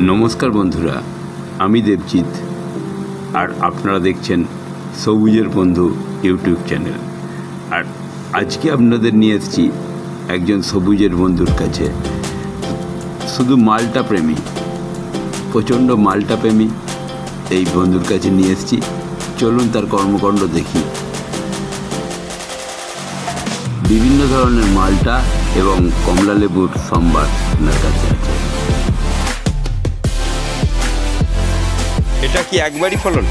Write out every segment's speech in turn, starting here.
নমস্কার বন্ধুরা, আমি দেবজিৎ, আর আপনারা দেখছেন সবুজের বন্ধু ইউটিউব চ্যানেল। আর আজকে আপনাদের নিয়ে এসেছি একজন সবুজের বন্ধুর কাছে। শুধু মালটা প্রেমী, প্রচণ্ড মালটা প্রেমী এই বন্ধুর কাছে নিয়ে এসেছি। চলুন তার কর্মকাণ্ড দেখি। বিভিন্ন ধরনের মালটা এবং কমলা লেবুর সম্বার আপনার কাছে আছে। এটা কি একবারই ফলন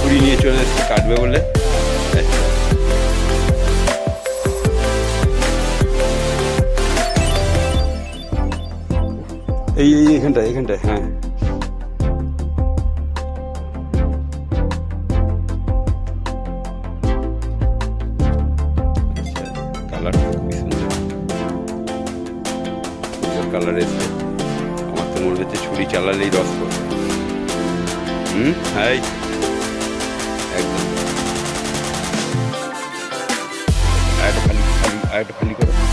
কুড়ি নিয়ে চলে এসছে, কাটবে বলে। এই এই এখানটায় এখানটায় হ্যাঁ কালার এসছে আমার তো মনে হচ্ছে ছুরি চালালেই রস পড়বে হুম হাই একদম একটা খালি আরেকটা খালি করো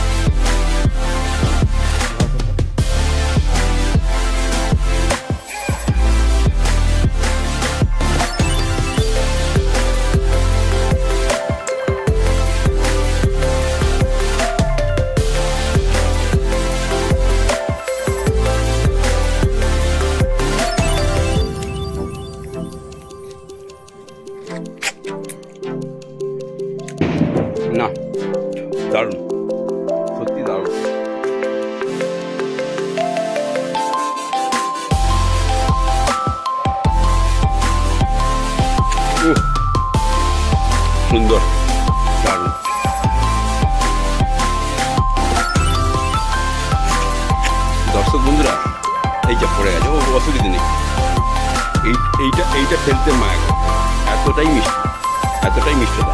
এইটা ফেলতে মায়া এতটাই মিষ্টি এতটাই মিষ্টতা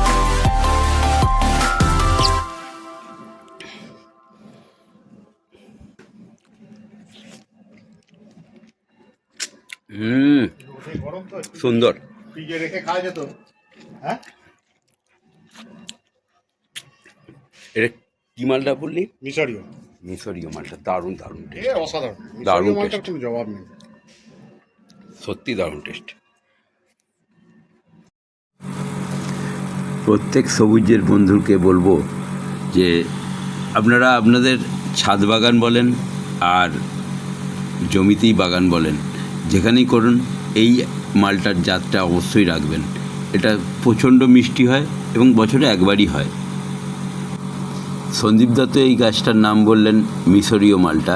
হুম সুন্দর। ফ্রিজে রেখে খাওয়া যেত। হ্যাঁ? এটা কি মালটা বললি? মিশরীয়। মিশরীয় মালটা দারুণ দারুণ টেস্ট অসাধারণ। দারুণ। কোনো জবাব নেই। সত্যি দারুণ টেস্ট প্রত্যেক সবুজের বন্ধুকে বলব যে আপনারা আপনাদের ছাদ বাগান বলেন আর জমিতেই বাগান বলেন, যেখানেই করুন, এই মালটার জাতটা অবশ্যই রাখবেন। এটা প্রচণ্ড মিষ্টি হয় এবং বছরে একবারই হয়। সন্দীপ দত্ত এই গাছটার নাম বললেন মিশরীয় মালটা।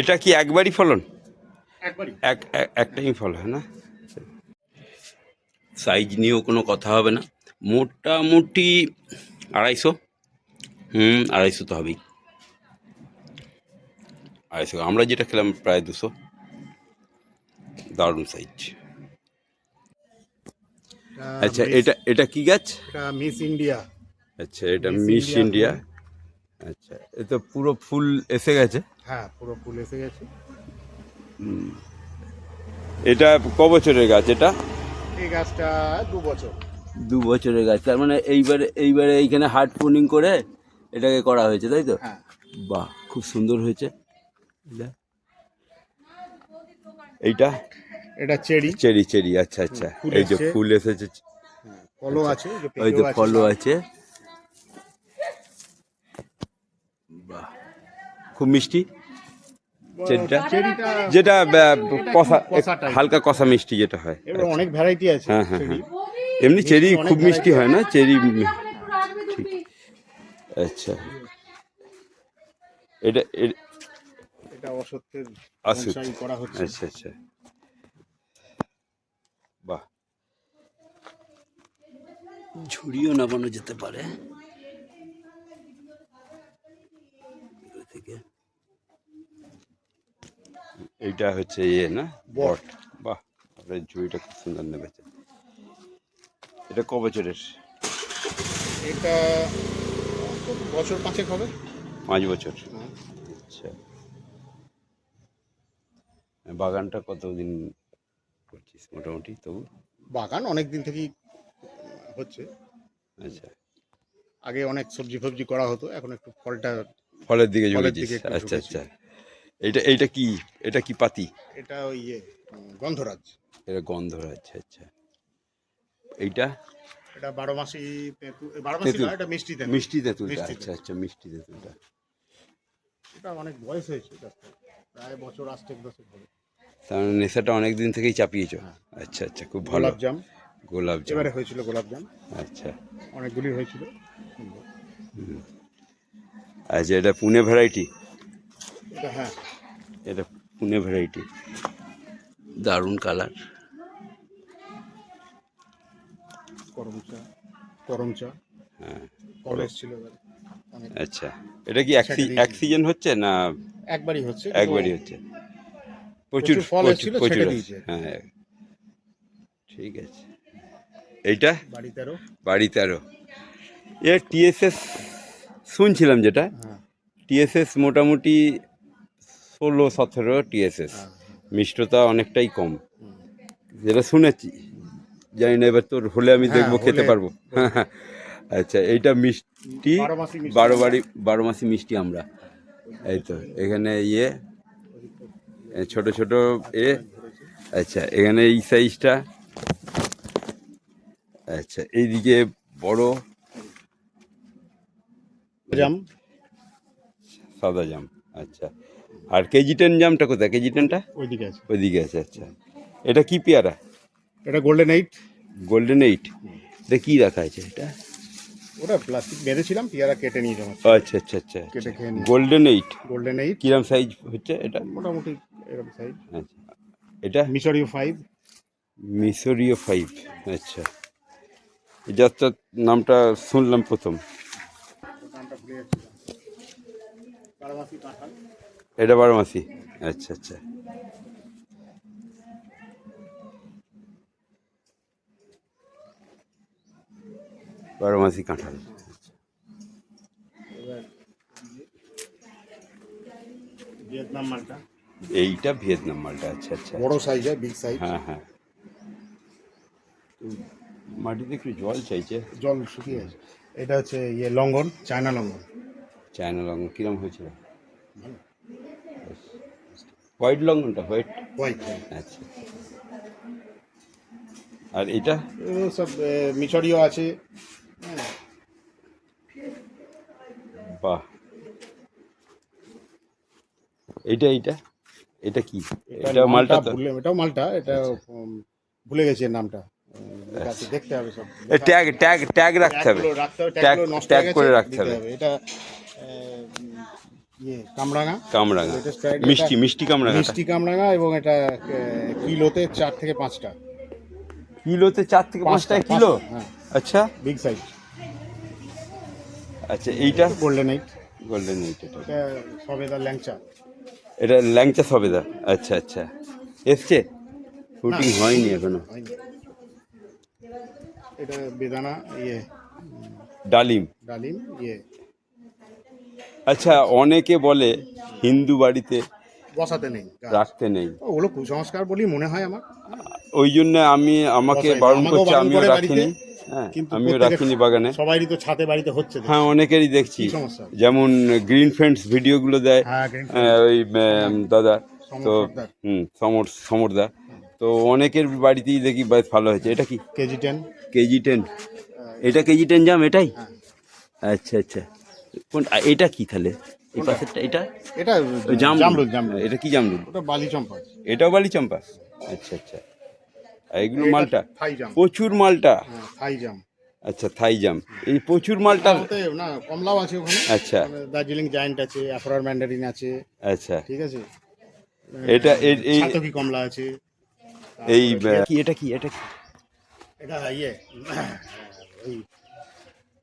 এটা কি একবারই ফলন? এক এক- একটাই ফল হয় না? সাইজ নিয়েও কোনো কথা হবে না। মোটামুটি আড়াইশো। হুম আড়াইশো তো হবেই। আড়াইশো আমরা যেটা খেলাম প্রায় দুশো। দারুণ সাইজ। আচ্ছা এটা এটা কি গাছ? মিস ইন্ডিয়া আচ্ছা এটা মিস ইন্ডিয়া আচ্ছা এ তো পুরো ফুল এসে গেছে। হ্যাঁ পুরো ফুল এসে গেছে। এটা ক বছরের গাছ এটা? এই গাছটা দু বছর। দু বছরের গাছ তার মানে এইবারে এইবারে এইখানে হার্ড পুনিং করে এটাকে করা হয়েছে তাই তো? হ্যাঁ। বাহ খুব সুন্দর হয়েছে। এইটা? এটা চেরি। চেরি চেরি আচ্ছা আচ্ছা। এই যে ফুল এসেছে ফলও আছে যে ওই আছে। ফলও আছে। বাহ। খুব মিষ্টি? চেরিটা যেটা কষা হালকা কষা মিষ্টি যেটা হয়। এবার অনেক ভ্যারাইটি আছে হ্যাঁ, হ্যাঁ, চেরি। এমনি চেরি খুব মিষ্টি হয় না? চেরি আচ্ছা। এটা এটা অসত্যের। করা হচ্ছে। আচ্ছা আচ্ছা। বাহ। ঝুড়িও নামানো যেতে পারে এগুলো থেকে এইটা হচ্ছে ইয়ে না? বট। বাহ আপনার ঝুড়িটা খুব সুন্দর নেবেছে এটা ক বছরের? এটা বছর পাঁচেক হবে? পাঁচ বছর। হ্যাঁ। আচ্ছা। বাগানটা কতদিন করছি দেখছিস মোটামুটি তবু? বাগান অনেক দিন থেকেই হচ্ছে। আচ্ছা। আগে অনেক সবজি ফবজি করা হতো এখন একটু ফলটা ফলের দিকে আচ্ছা আচ্ছা। এইটা এইটা কি এটা কি পাতি? এটা ওই ইয়ে গন্ধরাজ। এটা গন্ধরাজ আচ্ছা। এইটা? এটা বারো মাসি তেঁতুল বারো মাসি তেঁতুল। না এটা মিষ্টি তেঁতুল। মিষ্টি তেঁতুলটা মিষ্টি আচ্ছা আচ্ছা মিষ্টি তেঁতুলটা। এটা অনেক বয়স হয়েছে প্রায় বছর আষ্টেক দশেক হবে। তার মানে নেশাটা অনেক দিন থেকেই চাপিয়েছো? হ্যাঁ। আচ্ছা আচ্ছা খুব ভালো। গোলাপ জাম। গোলাপ জাম। এবারে হয়েছিল গোলাপ জাম। আচ্ছা। অনেকগুলি হয়েছিল। আচ্ছা এটা পুনে ভ্যারাইটি? এটা হ্যাঁ। এটা পুনে ভ্যারাইটি দারুণ কালার হ্যাঁ। আচ্ছা। এটা কি এক সিজন হচ্ছে না একবারই হচ্ছে একবারই হচ্ছে? প্রচুর ফল এসেছিল, প্রচুর দিয়েছে। হ্যাঁ। ঠিক আছে। এইটা? বাড়ি তেরো। বাড়ি তেরো। এ টিএসএস শুনছিলাম যেটা। হ্যাঁ। টিএসএস মোটামুটি ষোলো সতেরো টিএসএস। হ্যাঁ, মিষ্টতা অনেকটাই কম। যেটা শুনেছি জানি না এবার তোর হলে আমি হ্যাঁ, দেখব খেতে পারব। আচ্ছা এইটা মিষ্টি বারো বাড়ি বারো মাসি মিষ্টি আমরা। এই তো এখানে ইয়ে ছোট ছোট এ আচ্ছা এখানে এই সাইজটা। আচ্ছা এইদিকে বড়। জাম। সাদা জাম আচ্ছা। আর কেজি টেন জামটা কোথায়? কেজি টেনটা? ওইদিকে আছে। ওইদিকে আছে আচ্ছা। এটা কি পেয়ারা? এটা গোল্ডেন এইট গোল্ডেন এইট এটা কি রাখা আছে এটা? ওটা প্লাস্টিক বেঁধেছিলাম পেয়ারা কেটে নিয়ে যাব আচ্ছা আচ্ছা আচ্ছা কেটে খেয়ে গোল্ডেন এইট গোল্ডেন এইট কিরম সাইজ হচ্ছে এটা? মোটামুটি এরকম সাইজ আচ্ছা। এটা? মিশরীয় ফাইভ মিশরীয় ফাইভ আচ্ছা। যাত্রার নামটা শুনলাম প্রথম। নামটা ভুলে এটা বারো মাসি। আচ্ছা আচ্ছা। বারো মাসি কাঁঠাল। এবার ভিয়েতনাম মালটা। এইটা ভিয়েতনাম মালটা আচ্ছা আচ্ছা। বড় সাইজ হয় বিগ সাইজ হ্যাঁ হ্যাঁ। মাটিতে একটু জল চাইছে। জল শুকিয়ে আছে এটা হচ্ছে ইয়ে লঙ্ঘন চায়না লঙ্ঘন চায়না লঙ্ঘন কিরম হয়েছিল? White লঙ্ঘনটা white? হোয়াইট আচ্ছা। আর এটা? সব মিশরীয় আছে। হ্যাঁ। বাহ। এইটা এইটা? এটা কি? এটা মালটা ভুলে এটাও মালটা এটা ভুলে গেছি নামটা। লেখা দেখতে হবে সব। ট্যাগ ট্যাগ ট্যাগ রাখতে হবে। ট্যাগ ট্যাগ করে রাখতে হবে। এটা ইয়ে কামরাঙা। কামরাঙা। মিষ্টি মিষ্টি কামরাঙা মিষ্টি কামরাঙা এবং এটা কিলোতে চার থেকে পাঁচটা। কিলোতে চার থেকে পাঁচটা, কিলো? হ্যাঁ। আচ্ছা। বিগ সাইজ আচ্ছা এইটা? গোল্ডেন এইট গোল্ডেন এইট এটা। সবেদা ল্যাংচা। এটা ল্যাংচা সবেদা? আচ্ছা আচ্ছা। এসছে? শুটিং হয়নি এখনও। এটা বেদানা ইয়ে। ডালিম। ডালিম ইয়ে। আচ্ছা অনেকে বলে হিন্দু বাড়িতে বসাতে নেই। রাখতে নেই। ওগুলো কুসংস্কার বলি মনে হয় আমার। ওই জন্য আমি আমাকে বারণ করছে আমিও রাখিনি। হ্যাঁ আমিও রাখিনি বাগানে। সবাইরই তো ছাদে বাড়িতে হচ্ছে হ্যাঁ অনেকেরই দেখছি। যেমন গ্রিন ফ্রেন্ডস ভিডিওগুলো দেয় হ্যাঁ হ্যাঁ, ওই দাদা তো। হুম সমর সমরদা তো অনেকের বাড়িতেই দেখি বেশ ভালো হয়েছে। এটা কি? KG ten. KG ten. এটা কেজি টেন জাম এটাই? হ্যাঁ। আচ্ছা আচ্ছা। কোন এটা কি তাহলে? এই পাশেরটা এটা? এটা জামরুল। জামরুল এটা কি জামরুল? ওটা বালি চম্পা এটাও বালি চম্পা আচ্ছা আচ্ছা। এগুলো মালটা? প্রচুর মালটা? হ্যাঁ থাই জাম। আচ্ছা থাই জাম। এই প্রচুর মালটা না কমলাও আছে ওখানে। আচ্ছা। দার্জিলিং জায়েন্ট আছে অ্যাফরার ম্যান্ডারিন আছে। আচ্ছা। ঠিক আছে? এটা এই ছাতকি কমলা আছে। এই কি এটা কি এটা কি? এটা ইয়ে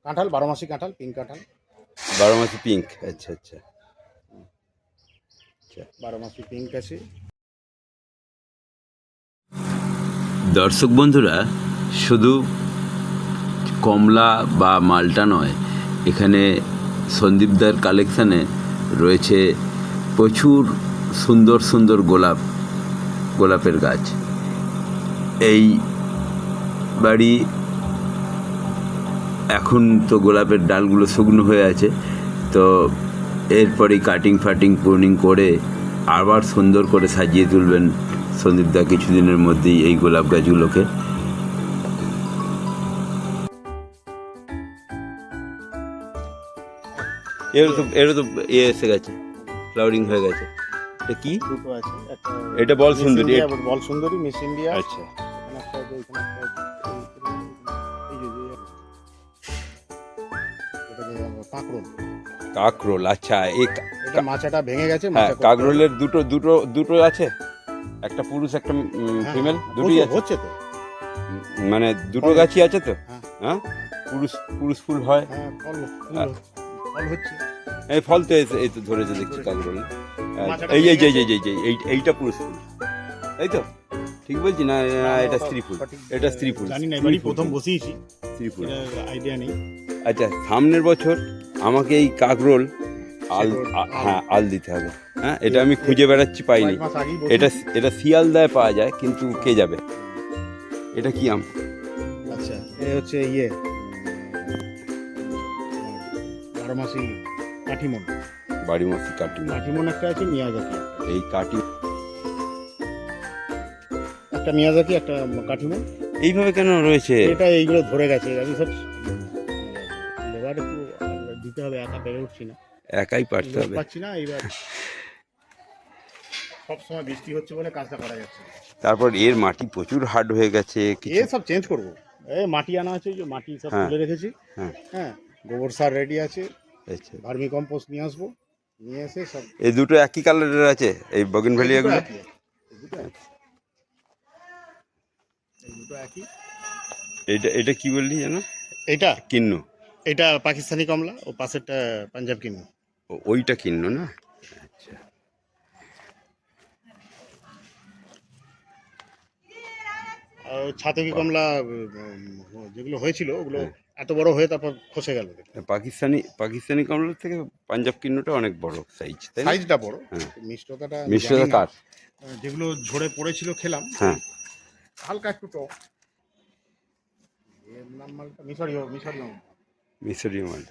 কাঁঠাল বারো মাসি কাঁঠাল পিঙ্ক কাঁঠাল। বারো মাসি পিঙ্ক আচ্ছা আচ্ছা। বারো মাসি পিঙ্ক আছে। দর্শক বন্ধুরা শুধু কমলা বা মালটা নয় এখানে সন্দীপদার কালেকশানে রয়েছে প্রচুর সুন্দর সুন্দর গোলাপ গোলাপের গাছ। এই বাড়ি এখন তো গোলাপের ডালগুলো শুকনো হয়ে আছে। তো এরপরেই কাটিং ফাটিং প্রুনিং করে আবার সুন্দর করে সাজিয়ে তুলবেন সন্দীপদা কিছুদিনের মধ্যেই এই গোলাপ গাছগুলোকে। এর তো এর তো ইয়ে এসে গেছে ফ্লাওয়ারিং হয়ে গেছে। এটা কি? দুটো আছে এটা বল সুন্দরী বল সুন্দরী মিস ইন্ডিয়া। আচ্ছা। কাঁকরোল। কাকরোল আচ্ছা এই এটা মাচাটা ভেঙে গেছে হ্যাঁ মাচা দুটো দুটো দুটো আছে? একটা পুরুষ একটা হ্যাঁ, ফিমেল হ্যাঁ, দুটোই আছে? হচ্ছে তো। মানে দুটো গাছই আছে তো? হ্যাঁ। হ্যাঁ? পুরুষ পুরুষ ফুল হয়? হ্যাঁ ফল হ্যাঁ। হচ্ছে। এই ফল তো এসে- এই তো ধরেছে দেখছি কাকরোল। হ্যাঁ, এই এই যে এই যে- এই যে- এই এইটা পুরুষ ফুল। তাই তো? ঠিক বলছি না এটা স্ত্রী ফুল? এটা স্ত্রী ফুল জানি না এবারই প্রথম বসিয়েছি। স্ত্রী ফুল। আইডিয়া নেই। আচ্ছা সামনের বছর আমাকে এই কাকরোল আল। হ্যাঁ আল দিতে হবে। হ্যাঁ এটা আমি খুঁজে বেড়াচ্ছি পাইনি। এটা। এটা শিয়ালদায় পাওয়া যায় কিন্তু কে যাবে? এটা কি আম? আচ্ছা এ হচ্ছে ইয়ে। বারো মাসি কাঠিমন। বাড়ি মস্তি কাটি না কাঠিমন একটা আছে মিয়াজাকি এই কাটি একটা মিয়াজাকি একটা কাঠিমন। এইভাবে কেন রয়েছে? এটা এইগুলো ধরে গেছে। আমি সব উঠছি না। একাই পারতে হবে। পাচ্ছি না এইবার সব সময় বৃষ্টি হচ্ছে বলে কাজটা করা যাচ্ছে তারপর এর মাটি প্রচুর হার্ড হয়ে গেছে এ সব চেঞ্জ করব। এই মাটি আনা আছে যে মাটি সব হ্যাঁ। তুলে রেখেছি। হ্যাঁ। হ্যাঁ গোবর সার রেডি আছে। আচ্ছা। ভার্মি কম্পোস্ট নিয়ে আসব নিয়ে এসে সব এই দুটো একই কালারের আছে এই বগিন ভ্যালিয়াগুলো দুটো একই। এই এটা এটা কি বললি জানো এটা? কিন্নু। এটা পাকিস্তানি কমলা ও পাশেরটা পাঞ্জাব কিনু। ও- ওইটা কিন্নু না? আচ্ছা। আর ছাতকি কমলা যেগুলো হয়েছিল ওগুলো এত বড় হয়ে তারপর খসে গেল পাকিস্তানি পাকিস্তানি কমলার থেকে পাঞ্জাব কিন্নুটা অনেক বড় সাইজ তাই না? সাইজটা বড়। হ্যাঁ। মিষ্টতাটা মিশ্রতা জানি না। কার? যেগুলো ঝরে পড়েছিল খেলাম হ্যাঁ। হালকা একটু টক। এর নাম মালটা মিশরীয় মিশরীয়। মিশরীয় মাল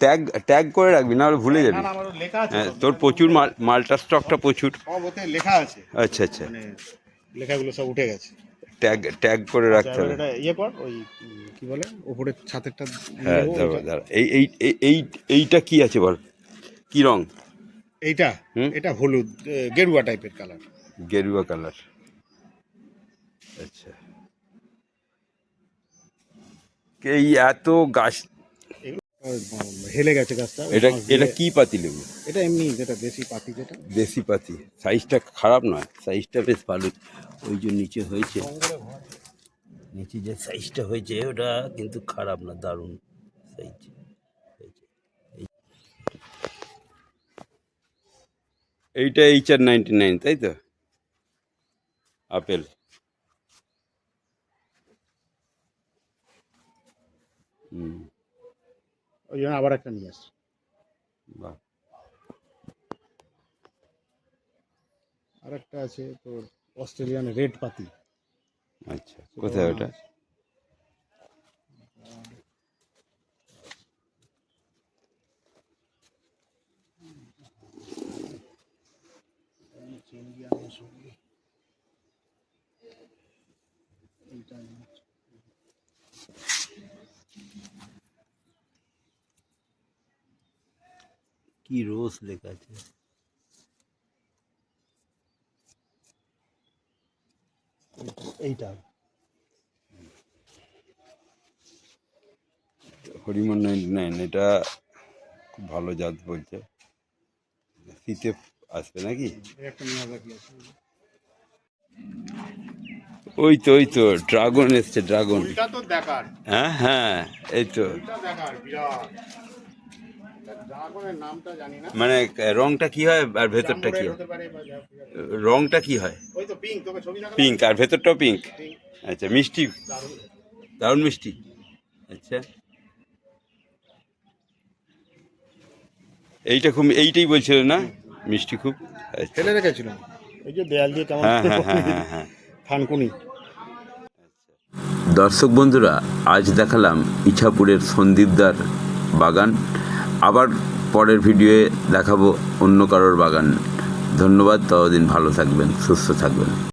ট্যাগ ট্যাগ করে রাখবি না হলে ভুলে যাবি হ্যাঁ তোর প্রচুর মাল মালটার স্টকটা প্রচুর। লেখা আছে। আচ্ছা আচ্ছা। মানে লেখাগুলো সব উঠে গেছে। ট্যাগ ট্যাগ করে রাখতে হবে। ইয়ে কর ওই কি বলে উপরের ছাতেরটা হ্যাঁ দাঁড়া দাঁড়া। এই এই এই- এই এইটা কি আছে বল? কি রং? এইটা? এটা হলুদ গেরুয়া টাইপের কালার গেরুয়া কালার আচ্ছা। এই এত গাছ? হেলে গেছে গাছটা। এটা এটা কি পাতি লেবু? এটা এমনি যেটা দেশি পাতি যেটা। দেশি পাতি। সাইজটা খারাপ নয় সাইজটা বেশ ভালো। ওই যে নিচে হয়েছে। নিচে যে সাইজটা হয়েছে ওটা কিন্তু খারাপ না দারুণ সাইজ এইটা এইচ আর নাইনটি নাইন তাই তো? আপেল ওই জন্য আবার একটা নিয়ে আসছি বাহ আর একটা আছে তোর অস্ট্রেলিয়ান রেড পাতি আচ্ছা কোথায় ওটা কি রোজ লেখা আছে? এইটা হরিমন নাইনটি নাইন এটা খুব ভালো জাত বলছে। শীতে আসবে নাকি? ওই তো ওই তো ড্রাগন এসছে ড্রাগন। হ্যাঁ হ্যাঁ এই তো। মানে রংটা কি হয় আর ভেতরটা কি হয়। রংটা কি হয়? পিঙ্ক আর ভেতরটাও পিঙ্ক আচ্ছা মিষ্টি। দারুণ। মিষ্টি। আচ্ছা। এইটা খুব এইটাই বলছিল না? মিষ্টি খুব? আচ্ছা। ফেলে রেখেছিলাম। ওই যে দেয়াল দিয়ে কেমন হ্যাঁ হ্যাঁ হ্যাঁ হ্যাঁ হ্যাঁ। থানকুনি। দর্শক বন্ধুরা আজ দেখালাম ইছাপুরের সন্দীপদার বাগান। আবার পরের ভিডিওয়ে দেখাবো অন্য কারোর বাগান। ধন্যবাদ ততদিন ভালো থাকবেন সুস্থ থাকবেন।